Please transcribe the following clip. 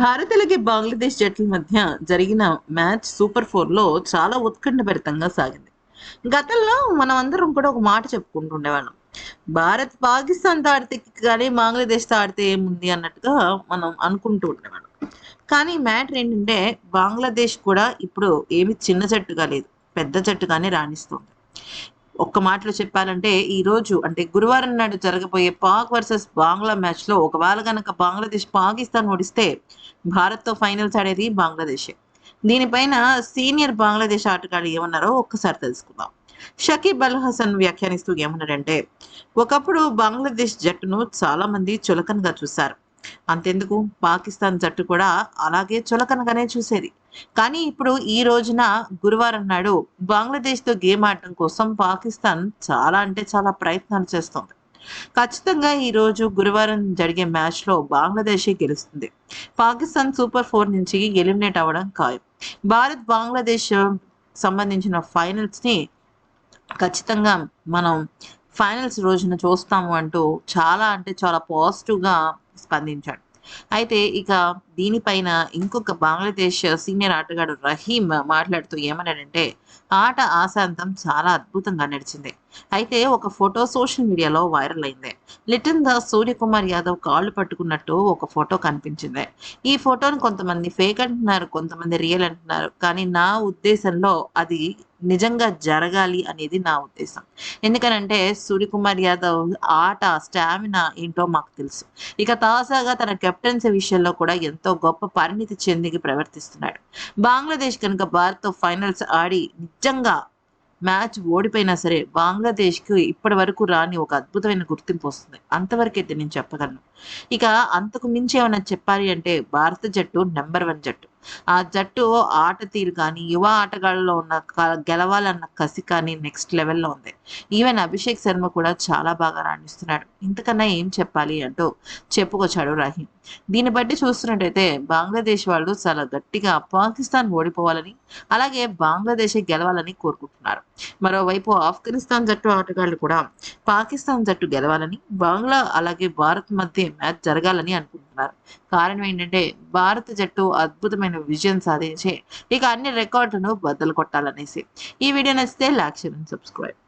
భారతీయులకి బంగ్లాదేశ్ జట్ల మధ్య జరిగిన మ్యాచ్ సూపర్ ఫోర్లో చాలా ఉత్కంఠభరితంగా సాగింది. గతంలో మనం అందరం కూడా ఒక మాట చెప్పుకుంటుండేవాళ్ళం. భారత్ పాకిస్తాన్తో ఆడితే కానీ బంగ్లాదేశ్తో ఆడితే ఏముంది అన్నట్టుగా మనం అనుకుంటూ ఉండేవాళ్ళం. కానీ మ్యాటర్ ఏంటంటే బంగ్లాదేశ్ కూడా ఇప్పుడు ఏమి చిన్న జట్టుగా లేదు. పెద్ద జట్టుగానే రాణిస్తుంది. ఒక్క మాటలో చెప్పాలంటే ఈ రోజు అంటే గురువారం నాడు జరగబోయే పాక్ వర్సెస్ బంగ్లా మ్యాచ్లో ఒకవేళ కనుక బంగ్లాదేశ్ పాకిస్తాన్ ఓడిస్తే భారత్తో ఫైనల్స్ ఆడేది బంగ్లాదేశే. దీనిపైన సీనియర్ బంగ్లాదేశ్ ఆటగాళ్ళు ఏమన్నారో ఒక్కసారి తెలుసుకుందాం. షకీబ్ అల్ హసన్ వ్యాఖ్యానిస్తూ ఏమన్నాడంటే ఒకప్పుడు బంగ్లాదేశ్ జట్టును చాలా మంది చులకనగా చూశారు. అంతెందుకు? పాకిస్తాన్ జట్టు కూడా అలాగే చులకనగానే చూసేది. కానీ ఇప్పుడు ఈ రోజున గురువారం నాడు బంగ్లాదేశ్తో గేమ్ ఆడటం కోసం పాకిస్తాన్ చాలా అంటే చాలా ప్రయత్నాలు చేస్తోంది. ఖచ్చితంగా ఈ రోజు గురువారం జరిగే మ్యాచ్లో బంగ్లాదేశ్ గెలుస్తుంది. పాకిస్తాన్ సూపర్ ఫోర్ నుంచి ఎలిమినేట్ అవ్వడం ఖాయం. భారత్ బంగ్లాదేశ్ సంబంధించిన ఫైనల్స్ని ఖచ్చితంగా మనం ఫైనల్స్ రోజున చూస్తాము అంటూ చాలా అంటే చాలా పాజిటివ్గా స్పందించాడు. అయితే ఇక దీనిపైన ఇంకొక బంగ్లాదేశ్ సీనియర్ ఆటగాడు రహీమ్ మాట్లాడుతూ ఏమన్నాడంటే ఆట ఆశాంతం చాలా అద్భుతంగా నడిచింది. అయితే ఒక ఫోటో సోషల్ మీడియాలో వైరల్ అయింది. లిటిన్ దాస్ సూర్యకుమార్ యాదవ్ కాళ్ళు పట్టుకున్నట్టు ఒక ఫోటో కనిపించింది. ఈ ఫోటోని కొంతమంది ఫేక్ అంటున్నారు కొంతమంది రియల్ అంటున్నారు. కానీ నా ఉద్దేశంలో అది నిజంగా జరగాలి అనేది నా ఉద్దేశం. ఎందుకనంటే సూర్యకుమార్ యాదవ్ ఆట స్టామినా ఏంటో మాకు తెలుసు. ఇక తాజాగా తన కెప్టెన్సీ విషయంలో కూడా ఎంతో గొప్ప పరిణితి చెందికి ప్రవర్తిస్తున్నాడు. బంగ్లాదేశ్ కనుక భారత్తో ఫైనల్స్ ఆడి నిజంగా మ్యాచ్ ఓడిపోయినా సరే బంగ్లాదేశ్కి ఇప్పటి వరకు రాని ఒక అద్భుతమైన గుర్తింపు వస్తుంది. అంతవరకైతే నేను చెప్పగలను. ఇక అంతకు మించి ఏమైనా చెప్పాలి అంటే భారత జట్టు నెంబర్ వన్ జట్టు. ఆ జట్టు ఆట తీరు కానీ యువ ఆటగాళ్ళలో ఉన్న గెలవాలన్న కసి కానీ నెక్స్ట్ లెవెల్లో ఉంది. ఈవెన్ అభిషేక్ శర్మ కూడా చాలా బాగా రాణిస్తున్నాడు. ఇంతకన్నా ఏం చెప్పాలి అంటూ చెప్పుకొచ్చాడు రహీం. దీన్ని బట్టి చూస్తున్నట్టయితే బంగ్లాదేశ్ వాళ్ళు చాలా గట్టిగా పాకిస్తాన్ ఓడిపోవాలని అలాగే బంగ్లాదేశ్ గెలవాలని కోరుకుంటున్నారు. మరోవైపు ఆఫ్ఘనిస్తాన్ జట్టు ఆటగాళ్ళు కూడా పాకిస్తాన్ జట్టు గెలవాలని బంగ్లా అలాగే భారత్ మధ్య మ్యాచ్ జరగాలని అనుకుంటున్నారు. కారణం ఏంటంటే భారత జట్టు అద్భుతమైన విజయం సాధించి ఇక అన్ని రికార్డులను బద్దలు కొట్టాలనేసి. ఈ వీడియో నచ్చితే లైక్ షేర్ అండ్ సబ్స్క్రైబ్.